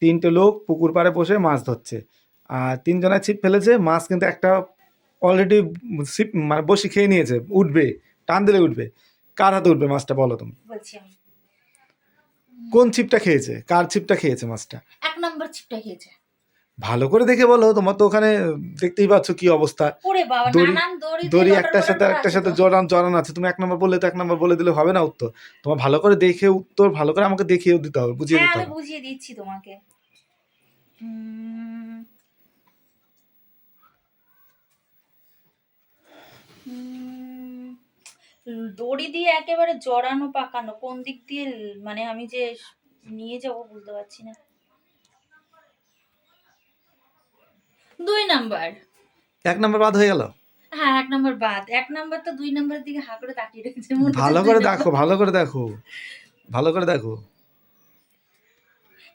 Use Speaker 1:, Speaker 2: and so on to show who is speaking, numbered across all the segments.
Speaker 1: তিনটে লোক পুকুর পাড়ে বসে মাছ ধরছে। আর তিনজনের ছিপ ফেলেছে মাছ কিন্তু একটা অলরেডি ছিপ মানে বসি খেয়ে নিয়েছে উঠবে টান দিলে উঠবে। কার হাতে উঠবে মাছটা বলো তুমি? কোন ছিপটা খেয়েছে? কার ছিপটা খেয়েছে মাছটা?
Speaker 2: এক নম্বর ছিপটা খেয়েছে।
Speaker 1: ভালো করে দেখে বলো তোমার তো ওখানে দেখতেই পাচ্ছ কি অবস্থা। দড়ি- একটার সাথে একটার সাথে। জড়ান জড়ান আছে। তুমি এক নম্বর বললে তো এক নম্বর বলে দিলে হবে না উত্তর। তোমার ভালো করে দেখে উত্তর ভালো করে আমাকে দেখিয়ে দিতে হবে বুঝিয়ে
Speaker 2: হ্যাঁ
Speaker 1: দিতে হবে।
Speaker 2: বুঝিয়ে দিচ্ছি তোমাকে। দড়ি দিয়ে একেবারে জড়ানো পাকানো কোন দিক দিয়ে মানে আমি যে নিয়ে যাব বুঝতে পারছি না দুই নাম্বার?
Speaker 1: এক নাম্বার বাদ হয়ে গেল?
Speaker 2: হ্যাঁ এক নাম্বার বাদ। এক নাম্বার তো দুই নাম্বারের দিকে হা করে তাকিয়ে রেখেছে
Speaker 1: ভালো করে দেখো ভালো করে দেখো ভালো করে দেখো।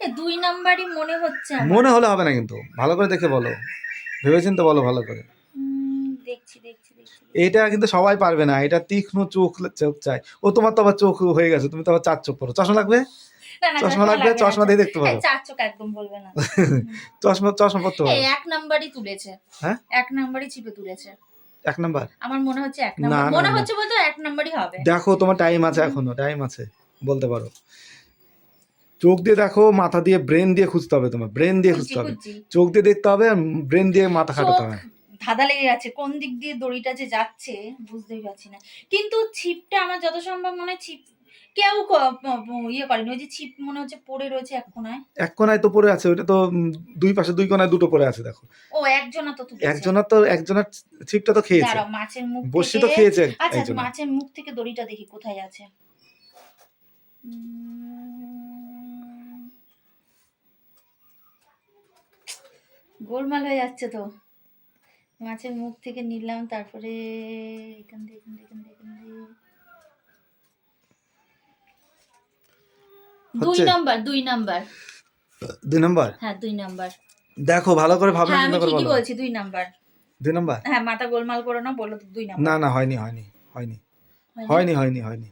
Speaker 2: এ, দুই নাম্বারই মনে হচ্ছে
Speaker 1: মনে হলে হবে না কিন্তু ভালো করে দেখে বলো। ভেবেচিন্তে বলো ভালো করে। এটা কিন্তু সবাই পারবে না এটা তীক্ষ্ণ চোখ চোখ চাই। ও তোমার তো আবার চোখ হয়ে গেছে তুমি তো আবার চার চোখ পড়ো চশমা লাগবে? চশমা লাগবে? চশমা দিয়ে দেখতে পারো।
Speaker 2: চার চোখ একদম বলবে না।
Speaker 1: চশমা চশমা পড়তে পারো।
Speaker 2: এক নাম্বারই তুলেছে।
Speaker 1: হ্যাঁ?
Speaker 2: এক নাম্বারই চিপে তুলেছে।
Speaker 1: এক নাম্বার?
Speaker 2: আমার মনে হচ্ছে এক নাম্বার। মনে হচ্ছে বলতে এক নাম্বারই হবে।
Speaker 1: দেখো তোমার টাইম আছে এখনও টাইম আছে বলতে পারো। চোখ দিয়ে দেখো মাথা দিয়ে ব্রেন দিয়ে খুঁজতে হবে তোমার ব্রেন দিয়ে খুঁজতে হবে। চোখ দিয়ে দেখতে হবে ব্রেন দিয়ে মাথা খাটাতে হবে।
Speaker 2: ধাঁধা লেগে গেছে কোন দিক দিয়ে দড়িটা যে যাচ্ছে বুঝতেই পারছি না। কিন্তু ছিপটা আমার যত সম্ভব মনে হয় ছিপ কেউ ইয়ে করেনি। ওই যে ছিপ মনে হচ্ছে পড়ে রয়েছে এক কোনায়।
Speaker 1: এক কোনায় তো পড়ে আছে ওইটা তো দুই পাশে দুই কোনায় দুটো পড়ে আছে দেখো।
Speaker 2: ও একজনা তো তুলেছে।
Speaker 1: একজনের তো একজনের ছিপটা তো খেয়েছে।
Speaker 2: দাঁড়াও মাছের মুখ
Speaker 1: বসি তো খেয়েছে
Speaker 2: আচ্ছা মাছের মুখ থেকে দড়িটা দেখি কোথায় আছে? গোলমাল হয়ে যাচ্ছে তো। মাছের মুখ থেকে নিলাম তারপরে এখান দিয়ে এখান দিয়ে এখান দিয়ে এখান দিয়ে। দুই নাম্বার দুই নাম্বার।
Speaker 1: দুই নম্বর?
Speaker 2: হ্যাঁ দুই নাম্বার।
Speaker 1: দেখো ভালো করে ভাবনা
Speaker 2: হ্যাঁ আমি
Speaker 1: চিন্তা করে বলো।
Speaker 2: বলছি দুই নাম্বার।
Speaker 1: দুই নম্বর?
Speaker 2: হ্যাঁ মাথা গোলমাল করো না বলো তো দুই নাম্বার।
Speaker 1: না না হয়নি হয়নি হয়নি।
Speaker 2: হয়নি?
Speaker 1: হয়নি হয়নি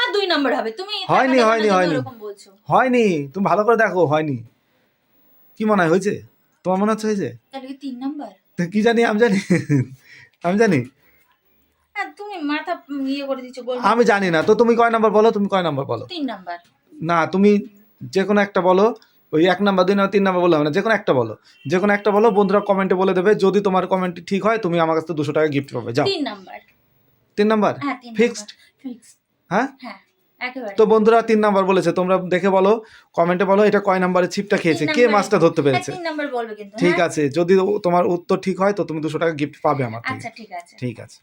Speaker 2: আর দুই নাম্বার হবে তুমি
Speaker 1: হয়নি, হয়নি, হয়নি।
Speaker 2: এরকম বলছো।
Speaker 1: হয়নি তুমি ভালো করে দেখো হয়নি। কি মনে হয় হয়েছে? তোমার মনে হচ্ছে হয়েছে?
Speaker 2: তাহলে কি তিন নাম্বার
Speaker 1: কি জানি আমি জানি আমি জানি।
Speaker 2: হ্যাঁ তুমি মাথা ইয়ে করে দিচ্ছ
Speaker 1: আমি জানি না তো তুমি কয় নাম্বার বলো তুমি কয় নাম্বার বলো?
Speaker 2: তিন নাম্বার।
Speaker 1: না তুমি যে কোনো একটা বলো ওই এক নাম্বার দুই নাম্বার তিন নাম্বার বললে হবে না যে কোনো একটা বলো। যে কোনো একটা বলো বন্ধুরা কমেন্টে বলে দেবে যদি তোমার কমেন্ট ঠিক হয় তুমি আমার কাছ থেকে দুশো টাকা গিফট পাবে যাও।
Speaker 2: তিন নাম্বার।
Speaker 1: তিন নাম্বার?
Speaker 2: হ্যাঁ
Speaker 1: Fixed? হ্যাঁ?
Speaker 2: হ্যাঁ। একেবারে
Speaker 1: তো বন্ধুরা তিন নাম্বার বলেছে তোমরা দেখে বলো কমেন্টে বলো এটা কয় নাম্বারের ছিপটা খেয়েছে কে মাছটা ধরতে পেরেছে? ঠিক
Speaker 2: হ্যাঁ?
Speaker 1: আছে যদি তোমার উত্তর ঠিক হয় তো তুমি দুশো টাকা গিফট পাবে আমার থেকে।
Speaker 2: আচ্ছা ঠিক আছে।
Speaker 1: ঠিক আছে।